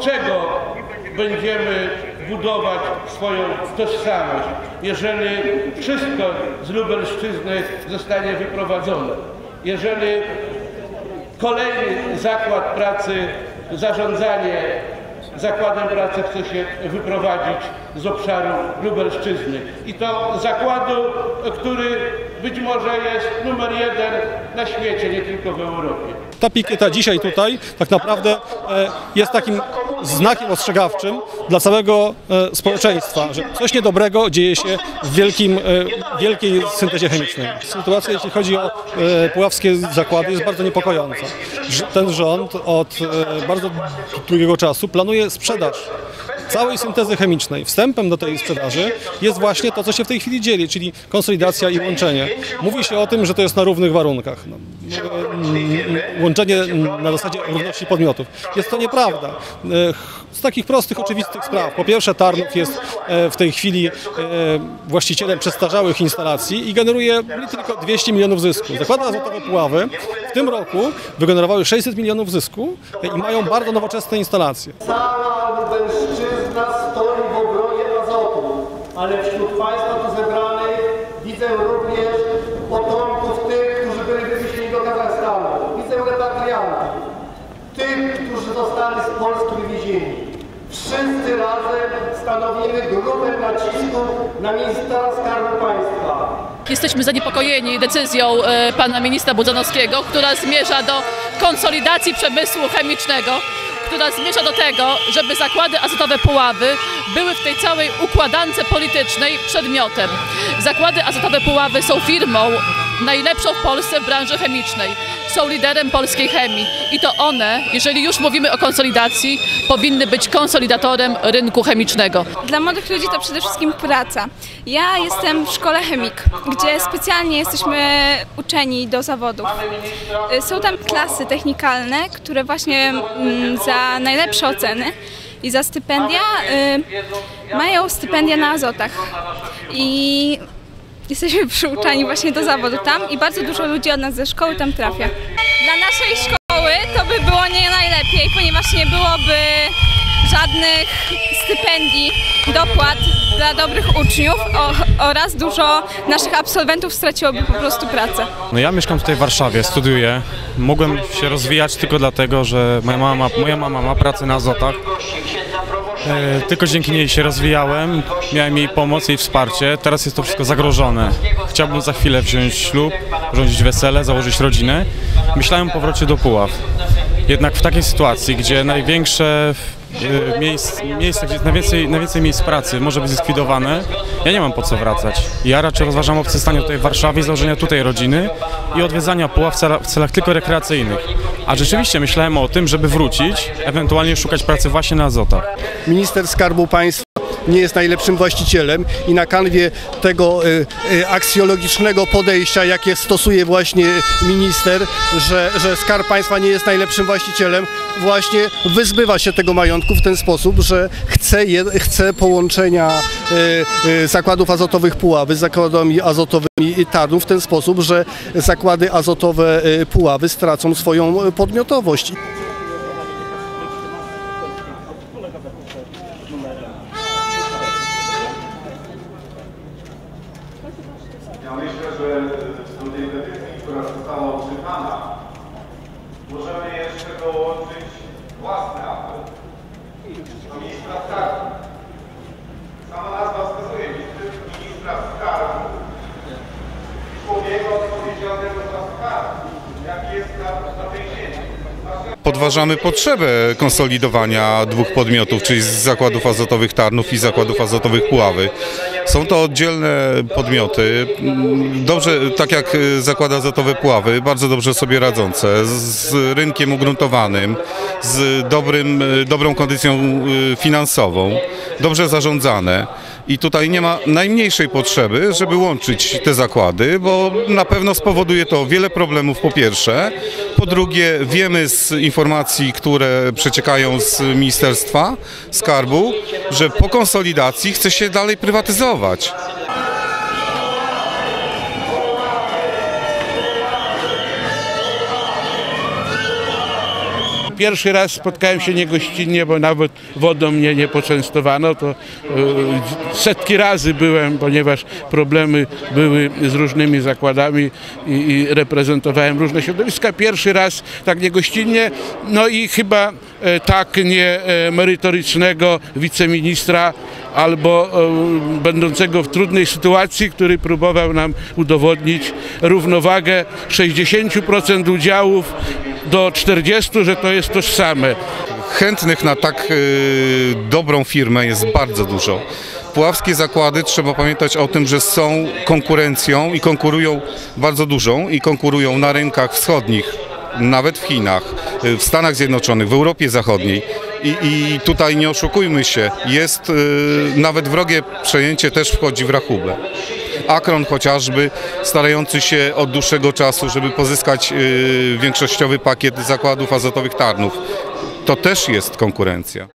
czego będziemy budować swoją tożsamość, jeżeli wszystko z Lubelszczyzny zostanie wyprowadzone. Jeżeli kolejny zakład pracy, zarządzanie zakładem pracy chce się wyprowadzić z obszaru Lubelszczyzny. I to zakładu, który być może jest numer jeden na świecie, nie tylko w Europie. Ta pikieta dzisiaj tutaj tak naprawdę e, jest takim znakiem ostrzegawczym dla całego e, społeczeństwa, że coś niedobrego dzieje się w wielkim, e, wielkiej syntezie chemicznej. Sytuacja, jeśli chodzi o puławskie zakłady, jest bardzo niepokojąca. Ten rząd od bardzo długiego czasu planuje sprzedaż całej syntezy chemicznej. Wstępem do tej sprzedaży jest właśnie to, co się w tej chwili dzieje, czyli konsolidacja i łączenie. Mówi się o tym, że to jest na równych warunkach. No, mm, łączenie na zasadzie równości podmiotów. Jest to nieprawda. E, Z takich prostych, oczywistych spraw. Po pierwsze, Tarnów jest e, w tej chwili e, właścicielem przestarzałych instalacji i generuje tylko 200 milionów zysku. Zakłady azotowe Puławy w tym roku wygenerowały 600 milionów zysku i mają bardzo nowoczesne instalacje. Stoi w obronie azotu, ale wśród Państwa tu zebranych widzę również potomków tych, którzy byli wywiezieni do Kazachstanu. Widzę repatriantów, tych, którzy zostali z Polski wywiezieni. Wszyscy razem stanowimy grupę nacisku na ministra Skarbu Państwa. Jesteśmy zaniepokojeni decyzją e, pana ministra Budzanowskiego, która zmierza do konsolidacji przemysłu chemicznego, która zmierza do tego, żeby zakłady azotowe Puławy były w tej całej układance politycznej przedmiotem. Zakłady azotowe Puławy są firmą najlepszą w Polsce w branży chemicznej. Są liderem polskiej chemii i to one, jeżeli już mówimy o konsolidacji, powinny być konsolidatorem rynku chemicznego. Dla młodych ludzi to przede wszystkim praca. Ja jestem w szkole chemik, gdzie specjalnie jesteśmy uczeni do zawodów. Y, Są tam klasy technikalne, które właśnie mm, za najlepsze oceny i za stypendia y, mają stypendia na azotach. I jesteśmy przyuczani właśnie do zawodu tam i bardzo dużo ludzi od nas ze szkoły tam trafia. Dla naszej szkoły to by było nie najlepiej, ponieważ nie byłoby żadnych stypendii, dopłat dla dobrych uczniów oraz dużo naszych absolwentów straciłoby po prostu pracę. No ja mieszkam tutaj w Warszawie, studiuję. Mogłem się rozwijać tylko dlatego, że moja mama, moja mama ma pracę na azotach. E, tylko dzięki niej się rozwijałem, miałem jej pomoc, jej wsparcie. Teraz jest to wszystko zagrożone. Chciałbym za chwilę wziąć ślub, rządzić wesele, założyć rodzinę. Myślałem o powrocie do Puław. Jednak w takiej sytuacji, gdzie największe e, miejsc, miejsca, gdzie jest najwięcej, najwięcej miejsc pracy może być zlikwidowane, ja nie mam po co wracać. Ja raczej rozważam opcję stania tutaj w Warszawie, założenia tutaj rodziny i odwiedzania Puław w celach tylko rekreacyjnych. A rzeczywiście myślałem o tym, żeby wrócić, ewentualnie szukać pracy właśnie na azotach. Minister Skarbu Państwa nie jest najlepszym właścicielem i na kanwie tego y, y, aksjologicznego podejścia, jakie stosuje właśnie minister, że, że Skarb Państwa nie jest najlepszym właścicielem, właśnie wyzbywa się tego majątku w ten sposób, że chce, je, chce połączenia y, zakładów azotowych Puławy z zakładami azotowymi Tarnów w ten sposób, że zakłady azotowe Puławy stracą swoją podmiotowość. Ja myślę, że do tej petycji, która została odczytana, możemy jeszcze dołączyć własny apel do Podważamy potrzebę konsolidowania dwóch podmiotów, czyli zakładów azotowych Tarnów i zakładów azotowych Puławy. Są to oddzielne podmioty, dobrze, tak jak y, zakłady azotowe Puławy, bardzo dobrze sobie radzące, z- z rynkiem ugruntowanym, z dobrym, y, dobrą kondycją y, finansową, dobrze zarządzane. I tutaj nie ma najmniejszej potrzeby, żeby łączyć te zakłady, bo na pewno spowoduje to wiele problemów po pierwsze. Po drugie, wiemy z informacji, które przeciekają z Ministerstwa Skarbu, że po konsolidacji chce się dalej prywatyzować. Pierwszy raz spotkałem się niegościnnie, bo nawet wodą mnie nie poczęstowano. To e, setki razy byłem, ponieważ problemy były z różnymi zakładami i, i reprezentowałem różne środowiska. Pierwszy raz tak niegościnnie, no i chyba e, tak nie e, wiceministra albo e, będącego w trudnej sytuacji, który próbował nam udowodnić równowagę 60% udziałów do 40, że to jest tożsame. Chętnych na tak y, dobrą firmę jest bardzo dużo. Puławskie zakłady, trzeba pamiętać o tym, że są konkurencją i konkurują bardzo dużą i konkurują na rynkach wschodnich, nawet w Chinach, y, w Stanach Zjednoczonych, w Europie Zachodniej. I, i tutaj nie oszukujmy się, jest y, nawet wrogie przejęcie też wchodzi w rachubę. Akron chociażby, starający się od dłuższego czasu, żeby pozyskać y, większościowy pakiet zakładów azotowych Tarnów. To też jest konkurencja.